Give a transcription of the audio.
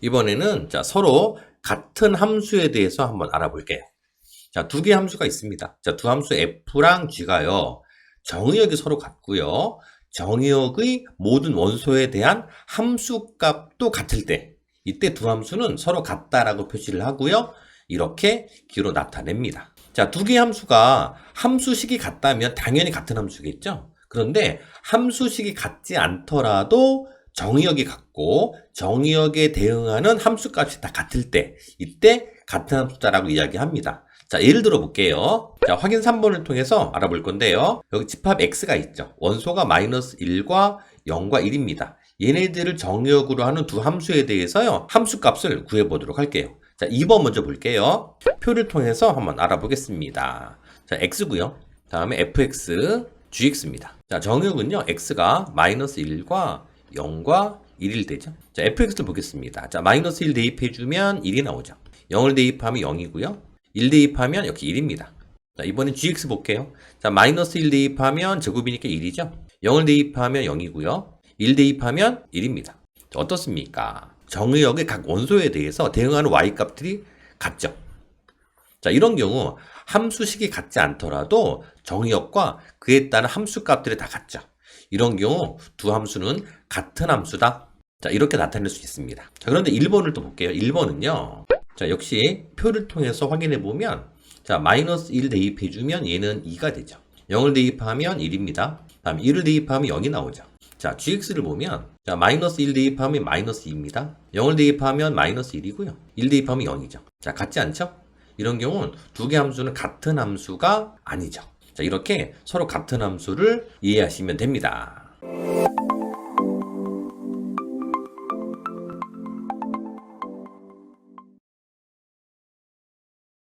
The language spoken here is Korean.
이번에는 자, 서로 같은 함수에 대해서 한번 알아볼게요. 자, 두 개의 함수가 있습니다. 자, 두 함수 f랑 g가요. 정의역이 서로 같고요. 정의역의 모든 원소에 대한 함수 값도 같을 때 이때 두 함수는 서로 같다라고 표시를 하고요. 이렇게 기로 나타냅니다. 자, 두 개의 함수가 함수식이 같다면 당연히 같은 함수겠죠? 그런데 함수식이 같지 않더라도 정의역이 같고 정의역에 대응하는 함수값이 다 같을 때 이때 같은 함수다라고 이야기합니다. 자, 예를 들어 볼게요. 자, 확인 3번을 통해서 알아볼 건데요. 여기 집합 x가 있죠. 원소가 마이너스 1과 0과 1입니다. 얘네들을 정의역으로 하는 두 함수에 대해서요. 함수값을 구해보도록 할게요. 자, 2번 먼저 볼게요. 표를 통해서 한번 알아보겠습니다. 자, x고요. 다음에 fx, gx입니다. 자, 정의역은요. x가 마이너스 1과 0과 1일 되죠. 자, fx를 보겠습니다. 자, 마이너스 1 대입해주면 1이 나오죠. 0을 대입하면 0이고요. 1 대입하면 이렇게 1입니다. 자, 이번엔 gx 볼게요. 자, 마이너스 1 대입하면 제곱이니까 1이죠. 0을 대입하면 0이고요. 1 대입하면 1입니다. 자, 어떻습니까? 정의역의 각 원소에 대해서 대응하는 y값들이 같죠. 자, 이런 경우 함수식이 같지 않더라도 정의역과 그에 따른 함수값들이 다 같죠. 이런 경우 두 함수는 같은 함수다. 자, 이렇게 나타낼 수 있습니다. 자, 그런데 1번을 또 볼게요. 1번은요. 자, 역시 표를 통해서 확인해 보면 자, 마이너스 1 대입해 주면 얘는 2가 되죠. 0을 대입하면 1입니다. 다음 1을 대입하면 0이 나오죠. 자, gx를 보면 자, 마이너스 1 대입하면 마이너스 2입니다. 0을 대입하면 마이너스 1이고요. 1 대입하면 0이죠. 자, 같지 않죠? 이런 경우는 두 개 함수는 같은 함수가 아니죠. 자, 이렇게 서로 같은 함수를 이해하시면 됩니다.